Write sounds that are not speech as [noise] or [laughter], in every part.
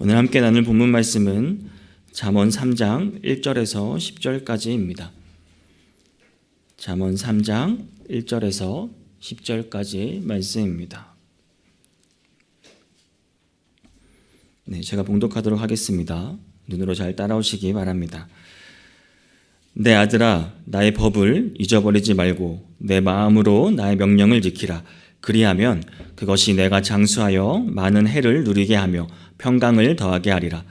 오늘 함께 나눌 본문 말씀은 잠언 3장 1절에서 10절까지입니다. 잠언 3장 1절에서 10절까지 말씀입니다. 네, 제가 봉독하도록 하겠습니다. 눈으로 잘 따라오시기 바랍니다. 내 아들아, 나의 법을 잊어버리지 말고 내 마음으로 나의 명령을 지키라. 그리하면 그것이 내가 장수하여 많은 해를 누리게 하며 평강을 더하게 하리라.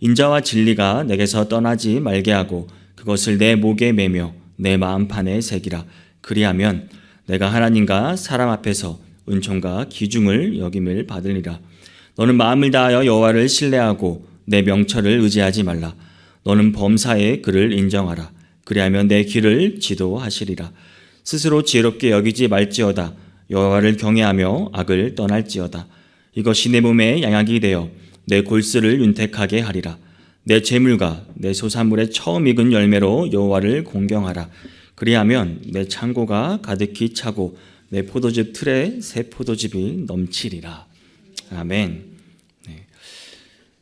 인자와 진리가 내게서 떠나지 말게 하고 그것을 내 목에 매며 내 마음판에 새기라. 그리하면 내가 하나님과 사람 앞에서 은총과 기중을 여김을 받으리라. 너는 마음을 다하여 여호와를 신뢰하고 내 명철을 의지하지 말라. 너는 범사의 그를 인정하라. 그리하면 내 길을 지도하시리라. 스스로 지혜롭게 여기지 말지어다. 여호와를 경외하며 악을 떠날지어다. 이것이 내 몸에 양약이 되어 내 골수를 윤택하게 하리라. 내 재물과 내 소산물의 처음 익은 열매로 여호와를 공경하라. 그리하면 내 창고가 가득히 차고 내 포도즙 틀에 새 포도즙이 넘치리라. 아멘. 네.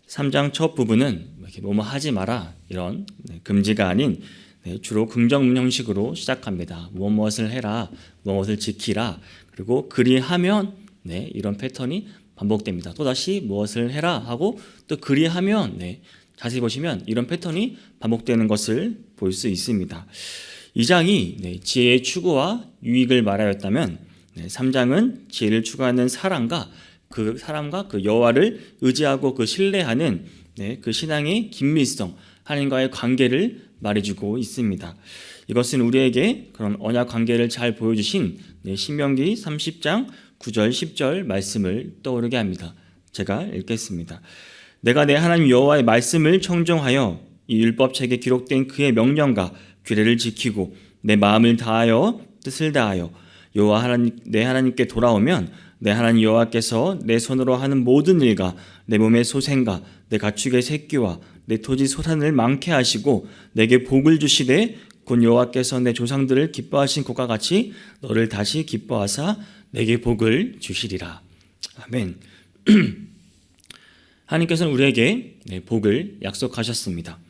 3장 첫 부분은 이렇게 뭐뭐 하지 마라 이런 네, 금지가 아닌 네, 주로 긍정 형식으로 시작합니다. 무엇을 해라, 무엇을 지키라, 그리고 그리하면 네, 이런 패턴이 반복됩니다. 또 다시 무엇을 해라 하고 또 그리하면 네, 자세히 보시면 이런 패턴이 반복되는 것을 볼 수 있습니다. 이 장이 네, 지혜의 추구와 유익을 말하였다면 네, 3장은 지혜를 추구하는 사람과 그 사람과 그 여호와를 의지하고 그 신뢰하는 네, 그 신앙의 긴밀성, 하나님과의 관계를 말해주고 있습니다. 이것은 우리에게 그런 언약 관계를 잘 보여주신 네, 신명기 30장 9절 10절 말씀을 떠오르게 합니다. 제가 읽겠습니다. 내가 내 하나님 여호와의 말씀을 청정하여 이 율법책에 기록된 그의 명령과 규례를 지키고 내 마음을 다하여 뜻을 다하여 여호와 하나님 내 하나님께 돌아오면 내 하나님 여호와께서 내 손으로 하는 모든 일과 내 몸의 소생과 내 가축의 새끼와 내 토지 소산을 많게 하시고 내게 복을 주시되 곧 여호와께서 내 조상들을 기뻐하신 것과 같이 너를 다시 기뻐하사 내게 복을 주시리라. 아멘. [clears throat] 하나님께서는 우리에게 네, 복을 약속하셨습니다.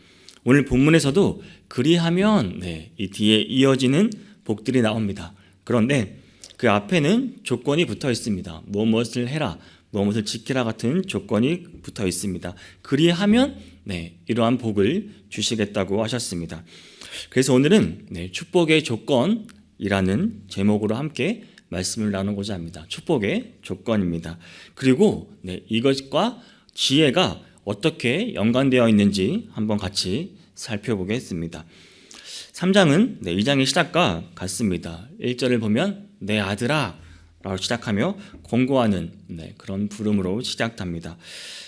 오늘 본문에서도 그리하면 네, 이 뒤에 이어지는 복들이 나옵니다. 그런데 그 앞에는 조건이 붙어 있습니다. 무엇을 해라, 무엇을 지키라 같은 조건이 붙어 있습니다. 그리하면 네, 이러한 복을 주시겠다고 하셨습니다. 그래서 오늘은 네, 축복의 조건이라는 제목으로 함께 말씀을 나누고자 합니다. 축복의 조건입니다. 그리고 네, 이것과 지혜가 어떻게 연관되어 있는지 한번 같이 살펴보겠습니다. 3장은 네, 2장의 시작과 같습니다. 1절을 보면 내 아들아 라고 시작하며 권고하는 네, 그런 부름으로 시작합니다.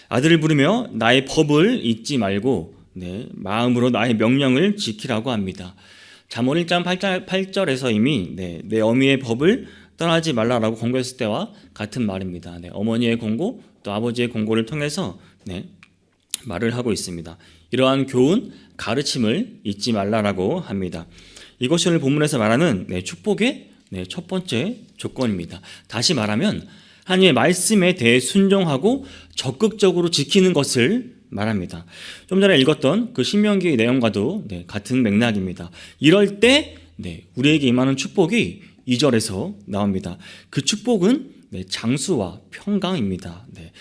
아들을 부르며 나의 법을 잊지 말고 네, 마음으로 나의 명령을 지키라고 합니다. 잠언 1장 8절, 8절 에서 이미 네, 내 어미의 법을 떠나지 말라라고 권고했을 때와 같은 말입니다. 네, 어머니의 권고 또 아버지의 권고를 통해서 네, 말을 하고 있습니다. 이러한 교훈, 가르침을 잊지 말라라고 합니다. 이것이 오늘 본문에서 말하는 네, 축복의 네, 첫 번째 조건입니다. 다시 말하면 하나님의 말씀에 대해 순종하고 적극적으로 지키는 것을 말합니다. 좀 전에 읽었던 그 신명기의 내용과도 네, 같은 맥락입니다. 이럴 때 네, 우리에게 임하는 축복이 2절에서 나옵니다. 그 축복은 네, 장수와 평강입니다. 네.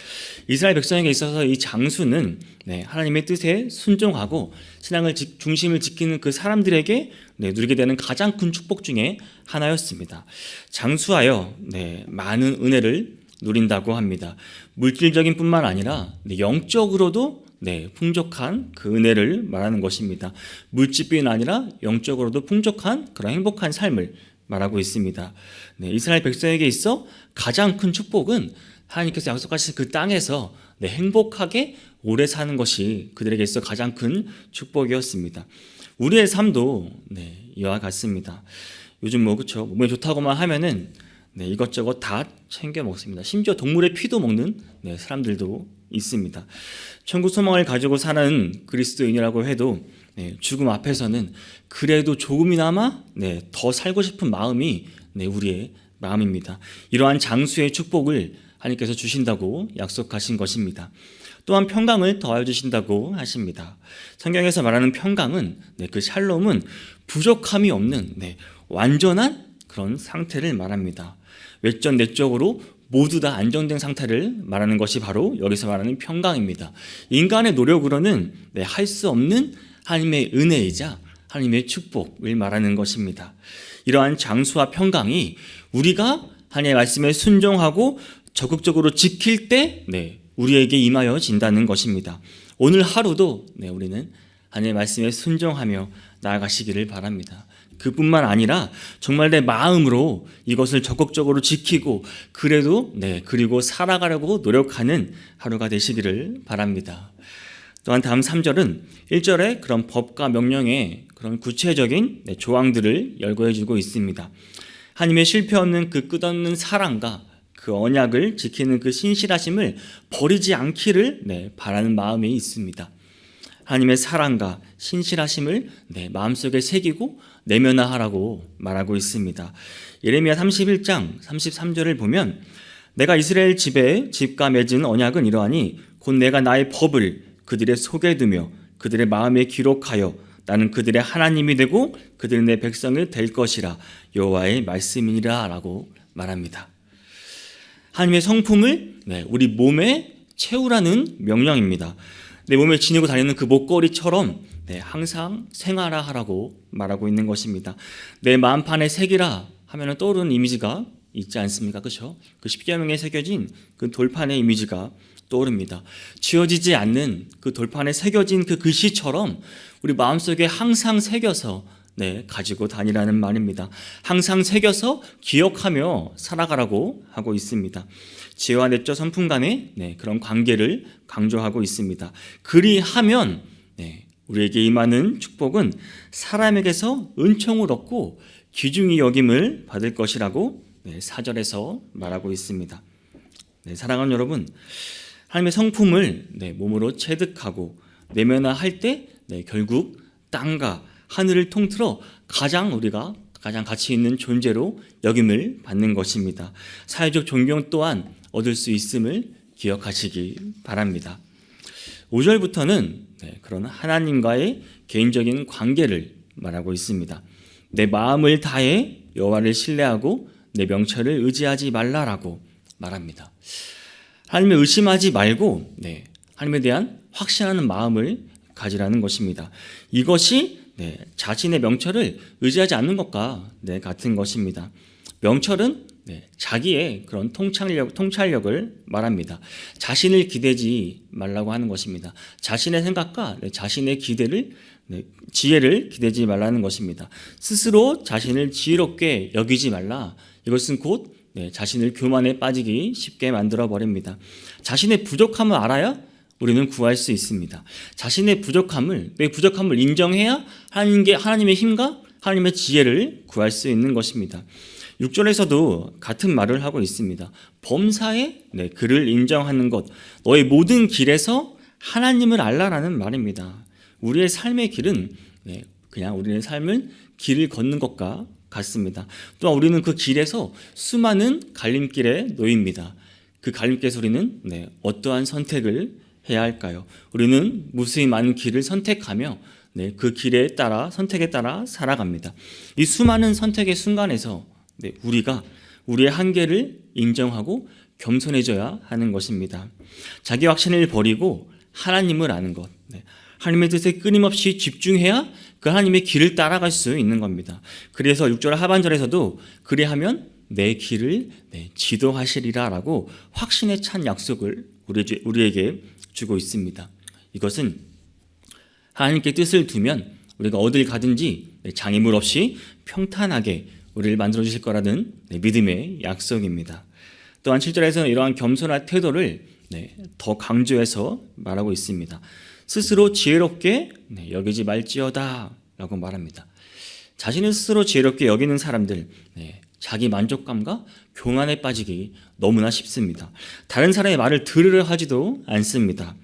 이스라엘 백성에게 있어서 이 장수는 네, 하나님의 뜻에 순종하고 신앙을 지, 중심을 지키는 그 사람들에게 네, 누리게 되는 가장 큰 축복 중에 하나였습니다. 장수하여 네, 많은 은혜를 누린다고 합니다. 물질적인 뿐만 아니라 네, 영적으로도 네, 풍족한 그 은혜를 말하는 것입니다. 물질뿐 아니라 영적으로도 풍족한 그런 행복한 삶을 말하고 있습니다. 네, 이스라엘 백성에게 있어 가장 큰 축복은 하나님께서 약속하신 그 땅에서 네, 행복하게 오래 사는 것이 그들에게 있어 가장 큰 축복이었습니다. 우리의 삶도 네, 이와 같습니다. 요즘 뭐 그렇죠 몸에 좋다고만 하면은 네, 이것저것 다 챙겨 먹습니다. 심지어 동물의 피도 먹는 네, 사람들도 있습니다. 천국 소망을 가지고 사는 그리스도인이라고 해도 네, 죽음 앞에서는 그래도 조금이나마 네, 더 살고 싶은 마음이 네, 우리의 마음입니다. 이러한 장수의 축복을 하나님께서 주신다고 약속하신 것입니다. 또한 평강을 더하여 주신다고 하십니다. 성경에서 말하는 평강은 네, 그 샬롬은 부족함이 없는 네, 완전한 그런 상태를 말합니다. 외적 내적으로 모두 다 안정된 상태를 말하는 것이 바로 여기서 말하는 평강입니다. 인간의 노력으로는 네, 할수 없는 하나님의 은혜이자 하나님의 축복을 말하는 것입니다. 이러한 장수와 평강이 우리가 하나님의 말씀에 순종하고 적극적으로 지킬 때 네, 우리에게 임하여 진다는 것입니다. 오늘 하루도 네, 우리는 하나님의 말씀에 순종하며 나아가시기를 바랍니다. 그뿐만 아니라 정말 내 마음으로 이것을 적극적으로 지키고 그래도 네 그리고 살아가려고 노력하는 하루가 되시기를 바랍니다. 또한 다음 3절은 1절에 그런 법과 명령의 그런 구체적인 네, 조항들을 열거해 주고 있습니다. 하나님의 실패 없는 그 끝없는 사랑과 그 언약을 지키는 그 신실하심을 버리지 않기를 네, 바라는 마음이 있습니다. 하나님의 사랑과 신실하심을 네, 마음속에 새기고 내면화하라고 말하고 있습니다. 예레미야 31장 33절을 보면 내가 이스라엘 집에 집과 맺은 언약은 이러하니 곧 내가 나의 법을 그들의 속에 두며 그들의 마음에 기록하여 나는 그들의 하나님이 되고 그들은 내 백성이 될 것이라 여호와의 말씀이니라라고 말합니다. 하나님의 성품을 네, 우리 몸에 채우라는 명령입니다. 내 몸에 지니고 다니는 그 목걸이처럼 네, 항상 생활하라고 말하고 있는 것입니다. 내 마음판에 새기라 하면 떠오르는 이미지가 있지 않습니까? 그렇죠? 그 십계명에 새겨진 그 돌판의 이미지가 떠오릅니다. 지워지지 않는 그 돌판에 새겨진 그 글씨처럼 우리 마음속에 항상 새겨서 네, 가지고 다니라는 말입니다. 항상 새겨서 기억하며 살아가라고 하고 있습니다. 지혜와 내적 선품 간의 네, 그런 관계를 강조하고 있습니다. 그리하면 네, 우리에게 임하는 축복은 사람에게서 은총을 얻고 귀중히 여김을 받을 것이라고 네, 사절에서 말하고 있습니다. 네, 사랑하는 여러분, 하나님의 성품을 네, 몸으로 체득하고 내면화할 때 네, 결국 땅과 하늘을 통틀어 가장 우리가 가장 가치 있는 존재로 여김을 받는 것입니다. 사회적 존경 또한 얻을 수 있음을 기억하시기 바랍니다. 5절부터는 네, 그런 하나님과의 개인적인 관계를 말하고 있습니다. 내 마음을 다해 여호와를 신뢰하고 내 명철을 의지하지 말라라고 말합니다. 하나님을 의심하지 말고 네, 하나님에 대한 확신하는 마음을 가지라는 것입니다. 이것이 네, 자신의 명철을 의지하지 않는 것과 네, 같은 것입니다. 명철은 네, 자기의 그런 통찰력, 통찰력을 말합니다. 자신을 기대지 말라고 하는 것입니다. 자신의 생각과 네, 자신의 기대를 네, 지혜를 기대지 말라는 것입니다. 스스로 자신을 지혜롭게 여기지 말라. 이것은 곧 네, 자신을 교만에 빠지기 쉽게 만들어 버립니다. 자신의 부족함을 알아야 우리는 구할 수 있습니다. 자신의 부족함을 내 부족함을 인정해야 하나님께 하나님의 힘과 하나님의 지혜를 구할 수 있는 것입니다. 6절에서도 같은 말을 하고 있습니다. 범사에 네, 그를 인정하는 것, 너의 모든 길에서 하나님을 알라라는 말입니다. 우리의 삶의 길은 네, 그냥 우리의 삶은 길을 걷는 것과 같습니다. 또한 우리는 그 길에서 수많은 갈림길에 놓입니다. 그 갈림길에서 우리는 네, 어떠한 선택을 해야 할까요? 우리는 무수히 많은 길을 선택하며 네, 그 길에 따라 선택에 따라 살아갑니다. 이 수많은 선택의 순간에서 네, 우리가 우리의 한계를 인정하고 겸손해져야 하는 것입니다. 자기 확신을 버리고 하나님을 아는 것, 네, 하나님의 뜻에 끊임없이 집중해야 그 하나님의 길을 따라갈 수 있는 겁니다. 그래서 6절 하반절에서도 그리하면 내 길을 네, 지도하시리라라고 확신에 찬 약속을 우리, 우리에게 주고 있습니다. 이것은 하나님께 뜻을 두면 우리가 어딜 가든지 네, 장애물 없이 평탄하게 우리를 만들어 주실 거라는 네, 믿음의 약속입니다. 또한 7절에서는 이러한 겸손한 태도를 네, 더 강조해서 말하고 있습니다. 스스로 지혜롭게 네, 여기지 말지어다라고 말합니다. 자신을 스스로 지혜롭게 여기는 사람들 네, 자기 만족감과 교만에 빠지기 너무나 쉽습니다. 다른 사람의 말을 들으려 하지도 않습니다.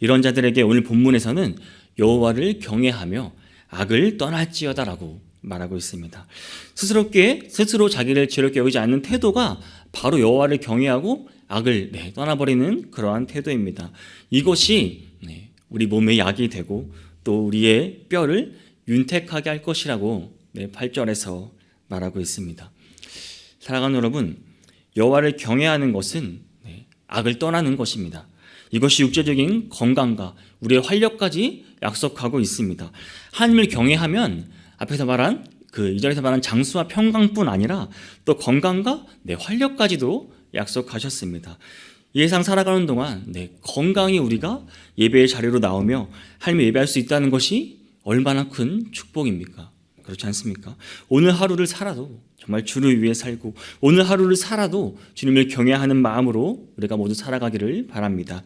이런 자들에게 오늘 본문에서는 여호와를 경외하며 악을 떠날지어다라고 말하고 있습니다. 스스로께 스스로 자기를 지혜롭게 여기지 않는 태도가 바로 여호와를 경외하고 악을 네, 떠나버리는 그러한 태도입니다. 이것이 네, 우리 몸의 약이 되고 또 우리의 뼈를 윤택하게 할 것이라고 네, 8절에서 말하고 있습니다. 사랑하는 여러분, 여호와를 경외하는 것은 네, 악을 떠나는 것입니다. 이것이 육체적인 건강과 우리의 활력까지 약속하고 있습니다. 하나님을 경외하면 앞에서 말한 그 이절에서 말한 장수와 평강뿐 아니라 또 건강과 내 활력까지도 약속하셨습니다. 예상 살아가는 동안 네, 건강히 우리가 예배의 자리로 나오며 하나님을 예배할 수 있다는 것이 얼마나 큰 축복입니까? 그렇지 않습니까? 오늘 하루를 살아도 정말 주를 위해 살고 오늘 하루를 살아도 주님을 경외하는 마음으로 우리가 모두 살아가기를 바랍니다.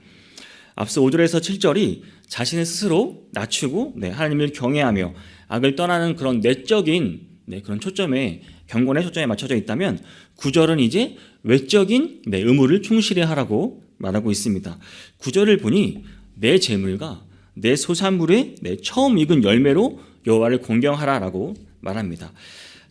앞서 5절에서 7절이 자신을 스스로 낮추고 네, 하나님을 경외하며 악을 떠나는 그런 내적인 네, 그런 초점에 경건의 초점에 맞춰져 있다면 9절은 이제 외적인 네, 의무를 충실히 하라고 말하고 있습니다. 9절을 보니 내 재물과 내 소산물의 내 처음 익은 열매로 여호와를 공경하라라고 말합니다.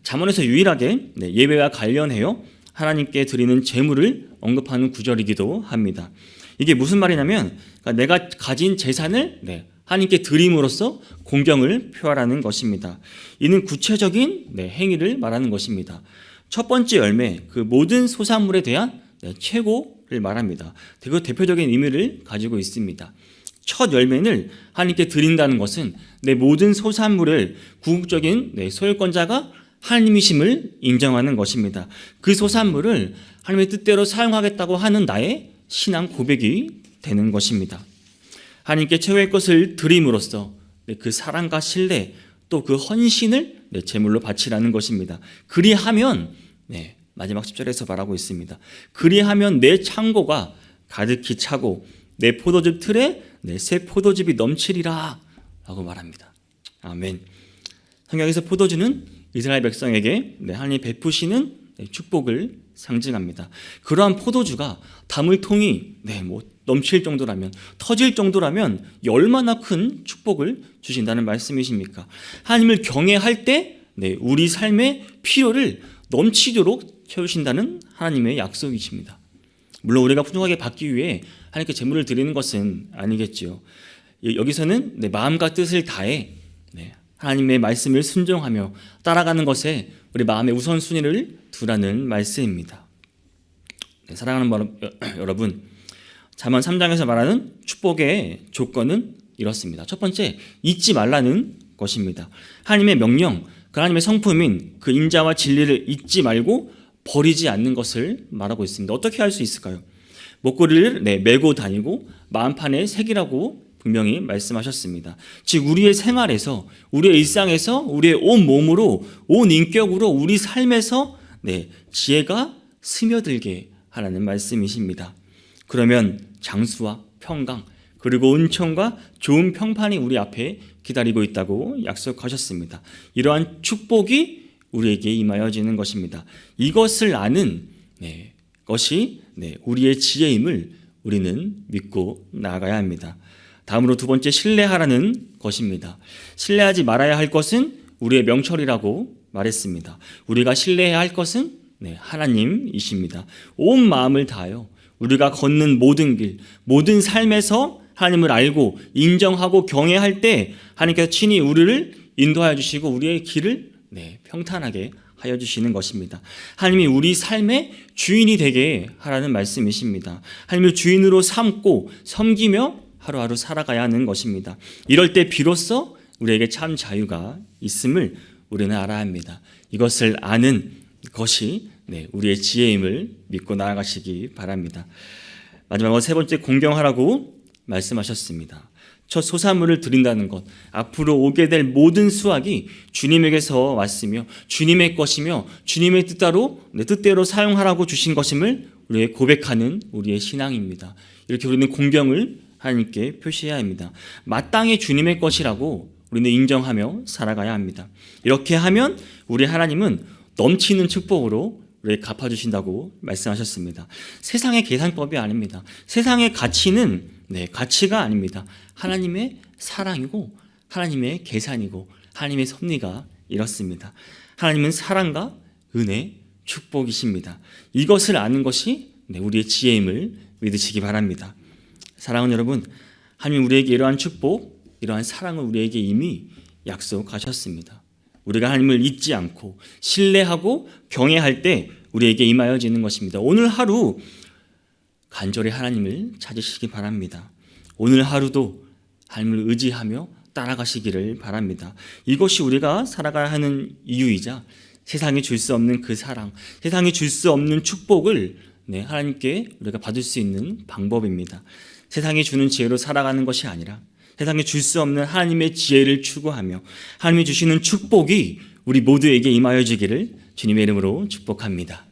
잠언에서 유일하게 네, 예배와 관련해요 하나님께 드리는 재물을 언급하는 구절이기도 합니다. 이게 무슨 말이냐면 그러니까 내가 가진 재산을 네, 하나님께 드림으로써 공경을 표하라는 것입니다. 이는 구체적인 네, 행위를 말하는 것입니다. 첫 번째 열매, 그 모든 소산물에 대한 네, 최고를 말합니다. 그 대표적인 의미를 가지고 있습니다. 첫 열매를 하나님께 드린다는 것은 내 모든 소산물을 궁극적인 네, 소유권자가 하나님이심을 인정하는 것입니다. 그 소산물을 하나님의 뜻대로 사용하겠다고 하는 나의 신앙 고백이 되는 것입니다. 하나님께 최후의 것을 드림으로써 그 사랑과 신뢰 또 그 헌신을 제물로 바치라는 것입니다. 그리하면 네, 마지막 10절에서 말하고 있습니다. 그리하면 내 창고가 가득히 차고 내 포도즙 틀에 내 새 포도즙이 넘치리라 라고 말합니다. 아멘. 성경에서 포도주는 이스라엘 백성에게 네, 하나님 베푸시는 축복을 상징합니다. 그러한 포도주가 담을 통이 네, 뭐 넘칠 정도라면 터질 정도라면 얼마나 큰 축복을 주신다는 말씀이십니까? 하나님을 경외할 때 네, 우리 삶의 필요를 넘치도록 채우신다는 하나님의 약속이십니다. 물론 우리가 풍족하게 받기 위해 하나님께 제물을 드리는 것은 아니겠지요. 여기서는 네, 마음과 뜻을 다해 네, 하나님의 말씀을 순종하며 따라가는 것에 우리 마음의 우선순위를 두라는 말씀입니다. 네, 사랑하는 [clears throat] 여러분, 잠언 3장에서 말하는 축복의 조건은 이렇습니다. 첫 번째, 잊지 말라는 것입니다. 하나님의 명령, 그 하나님의 성품인 그 인자와 진리를 잊지 말고 버리지 않는 것을 말하고 있습니다. 어떻게 할 수 있을까요? 목걸이를 네, 메고 다니고 마음판에 새기라고 분명히 말씀하셨습니다. 즉 우리의 생활에서 우리의 일상에서 우리의 온 몸으로 온 인격으로 우리 삶에서 네, 지혜가 스며들게 하라는 말씀이십니다. 그러면 장수와 평강 그리고 은총과 좋은 평판이 우리 앞에 기다리고 있다고 약속하셨습니다. 이러한 축복이 우리에게 임하여지는 것입니다. 이것을 아는 네, 것이 네, 우리의 지혜임을 우리는 믿고 나아가야 합니다. 다음으로 두 번째 신뢰하라는 것입니다. 신뢰하지 말아야 할 것은 우리의 명철이라고 말했습니다. 우리가 신뢰해야 할 것은 네, 하나님이십니다. 온 마음을 다하여 우리가 걷는 모든 길, 모든 삶에서 하나님을 알고 인정하고 경외할 때 하나님께서 친히 우리를 인도하여 주시고 우리의 길을 네, 평탄하게 하여 주시는 것입니다. 하나님이 우리 삶의 주인이 되게 하라는 말씀이십니다. 하나님을 주인으로 삼고 섬기며 하루하루 살아가야 하는 것입니다. 이럴 때 비로소 우리에게 참 자유가 있음을 우리는 알아야 합니다. 이것을 아는 것이 네, 우리의 지혜임을 믿고 나아가시기 바랍니다. 마지막으로 세 번째 공경하라고 말씀하셨습니다. 첫 소사물을 드린다는 것, 앞으로 오게 될 모든 수확이 주님에게서 왔으며 주님의 것이며 주님의 뜻대로 내 뜻대로 사용하라고 주신 것임을 우리의 고백하는 우리의 신앙입니다. 이렇게 우리는 공경을 하나님께 표시해야 합니다. 마땅히 주님의 것이라고 우리는 인정하며 살아가야 합니다. 이렇게 하면 우리 하나님은 넘치는 축복으로 갚아주신다고 말씀하셨습니다. 세상의 계산법이 아닙니다. 세상의 가치는 네, 가치가 아닙니다. 하나님의 사랑이고 하나님의 계산이고 하나님의 섭리가 이렇습니다. 하나님은 사랑과 은혜, 축복이십니다. 이것을 아는 것이 네, 우리의 지혜임을 믿으시기 바랍니다. 사랑하는 여러분, 하나님 우리에게 이러한 축복, 이러한 사랑을 우리에게 이미 약속하셨습니다. 우리가 하나님을 잊지 않고 신뢰하고 경외할 때 우리에게 임하여지는 것입니다. 오늘 하루 간절히 하나님을 찾으시기 바랍니다. 오늘 하루도 하나님을 의지하며 따라가시기를 바랍니다. 이것이 우리가 살아가야 하는 이유이자 세상이 줄 수 없는 그 사랑, 세상이 줄 수 없는 축복을 네, 하나님께 우리가 받을 수 있는 방법입니다. 세상이 주는 지혜로 살아가는 것이 아니라 세상에 줄 수 없는 하나님의 지혜를 추구하며 하나님이 주시는 축복이 우리 모두에게 임하여지기를 주님의 이름으로 축복합니다.